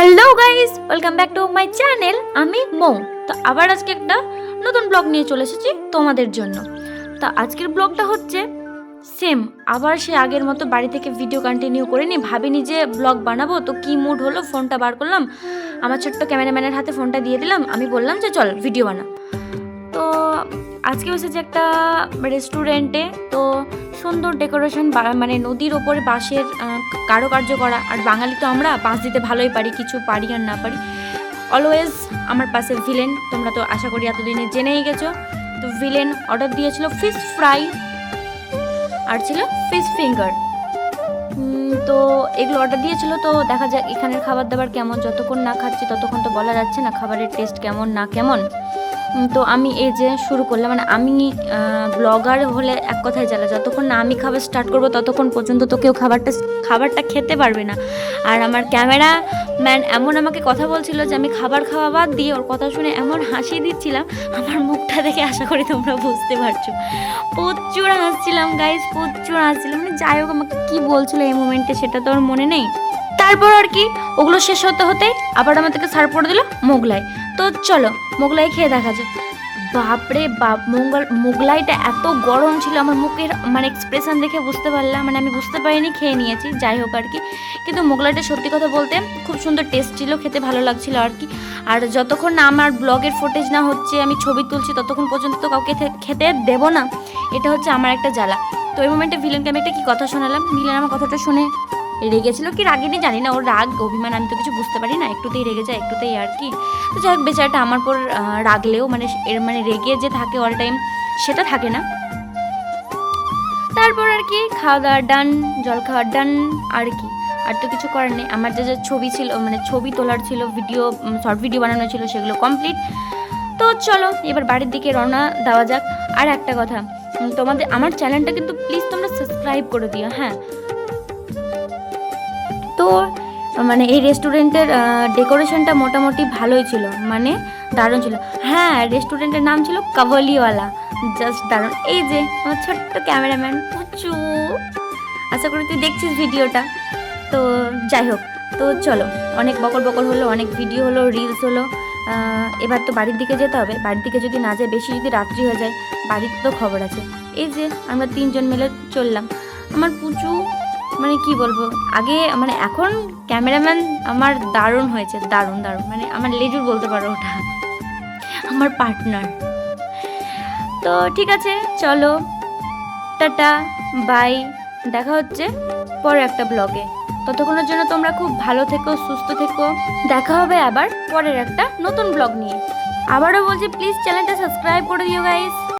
Hello guys welcome back to my channel আমি মৌ। তো আবার আজকে একটা নতুন ব্লগ নিয়ে চলে এসেছি তোমাদের জন্য। তো আজকের ব্লগটা হচ্ছে সেম আবার সে আগের মতো বাড়ি থেকে ভিডিও কন্টিনিউ করে নি ভাবিনি যে ব্লগ বানাবো। তো কি মুড হলো? ফোনটা বার করলাম। আমার ছোট্ট ক্যামেরাম্যানের হাতে ফোনটা দিয়ে দিলাম। আমি বললাম যে, চল ভিডিও বানা। তো আজকে বসেছি একটা রেস্টুরেন্টে তো সুন্দর ডেকোরেশন মানে নদীর ওপরে বাঁশের কারুকার্য করা। আর বাঙালি তো আমরা, বাঁশ দিতে ভালোই পারি, কিছু পারি আর না পারি। অলওয়েজ আমার পাশে ভিলেন তোমরা তো আশা করি এতদিনে জেনেই গেছো। তো ভিলেন অর্ডার দিয়েছিল ফিশ ফ্রাই আর ছিল ফিশ ফিঙ্গার তো এগুলো অর্ডার দিয়েছিল, তো দেখা যাক এখানের খাবার দাবার কেমন, যতক্ষণ না খাচ্ছি ততক্ষণ তো বলা যাচ্ছে না খাবারের টেস্ট কেমন, না কেমন। তো আমি এই যে শুরু করলাম মানে আমি ব্লগার হলে এক কথায় জ্বালা, যতক্ষণ না আমি খাবার স্টার্ট করব ততক্ষণ পর্যন্ত তো কেউ খাবারটা খাবারটা খেতে পারবে না। আর আমার ক্যামেরা ম্যান এমন আমাকে কথা বলছিল যে, আমি খাবার খাওয়া বাদ দিয়ে ওর কথা শুনে এমন হাসি দিচ্ছিলাম, আমার মুখটা দেখে আশা করি তোমরা বুঝতে পারছ। প্রচুর হাসছিলাম গাইজ প্রচুর হাসছিলাম। মানে যাই হোক, আমাকে কী বলছিল এই মোমেন্টে সেটা তো আর মনে নেই। তারপর আর কি, ওগুলো শেষ হতে হতে আবার আমাদেরকে সার্ভ করে দিল মোগলাই। তো চলো, মোগলাই খেয়ে দেখা যাক। বাপরে বাপ মোগল মোগলাইটা এত গরম ছিল, আমার মুখের মানে এক্সপ্রেশন দেখে বুঝতে পারলাম মানে আমি বুঝতে পারিনি, খেয়ে নিয়েছি, যাই হোক আর কি। কিন্তু মোগলাইটা সত্যি কথা বলতে খুব সুন্দর টেস্ট ছিল, খেতে ভালো লাগছিল আর কি। আর যতক্ষণ না আমার ব্লগের ফুটেজ না হচ্ছে, আমি ছবি তুলছি, ততক্ষণ পর্যন্ত তো কাউকে খেতে দেবো না। এটা হচ্ছে আমার একটা জ্বালা। তো ওই মোমেন্টে ভিলেনকে আমি একটা কী কথা শোনালাম? ভিলেন আমার কথাটা শুনে রেগেছিল কি রাগেনি জানি না, ওর রাগ, অভিমান, আমি তো কিছু বুঝতে পারি না, একটুতেই রেগে যায়, একটুতেই আর কি। তো যাই হোক, বেচারাটা আমার পর রাগলেও মানে এর মানে রেগে যে থাকে অল টাইম সেটা থাকে না। তারপর আর কি খাওয়া দাওয়া ডান জল খাওয়ার ডান আর কি। আর তো কিছু করার নেই। আমার যে যে ছবি ছিল মানে ছবি তোলার ছিল ভিডিও শর্ট ভিডিও বানানো ছিল, সেগুলো কমপ্লিট তো চলো, এবার বাড়ির দিকে রওনা দেওয়া যাক। আর একটা কথা তোমাদের, আমার চ্যানেলটা কিন্তু প্লিজ তোমরা সাবস্ক্রাইব করে দিও হ্যাঁ? তো মানে এই রেস্টুরেন্টের ডেকোরেশনটা মোটামুটি ভালোই ছিল মানে দারুণ ছিল। হ্যাঁ রেস্টুরেন্টের নাম ছিল কাবলিওয়ালা জাস্ট দারুণ। এই যে, আমার ছোট্ট ক্যামেরাম্যান পুচু আশা করি তুই দেখছিস ভিডিওটা তো, যাই হোক, তো চলো, অনেক বকর বকর হলো, অনেক ভিডিও হলো রিলস হলো। এবার তো বাড়ির দিকে যেতে হবে। বাড়ির দিকে যদি না যায়, বেশি যদি রাত্রি হয়ে যায় বাড়িতে তো খবর আছে। এই যে, আমরা তিনজন মিলে চললাম। আমার পুচু মানে কি বলব? আগে মানে এখন ক্যামেরাম্যান আমার দারুণ হয়েছে, দারুণ দারুণ। মানে আমার লেজুর বলতে পারো ওটা। আমার পার্টনার। তো ঠিক আছে, চলো। Tata, bye. দেখা হচ্ছে পরে একটা ব্লগে। ততক্ষণের জন্য তোমরা খুব ভালো থেকো, সুস্থ থেকো। দেখা হবে আবার পরের একটা নতুন ব্লগ নিয়ে। আবারও বলছি প্লিজ চ্যানেলটা সাবস্ক্রাইব করে দিও গাইস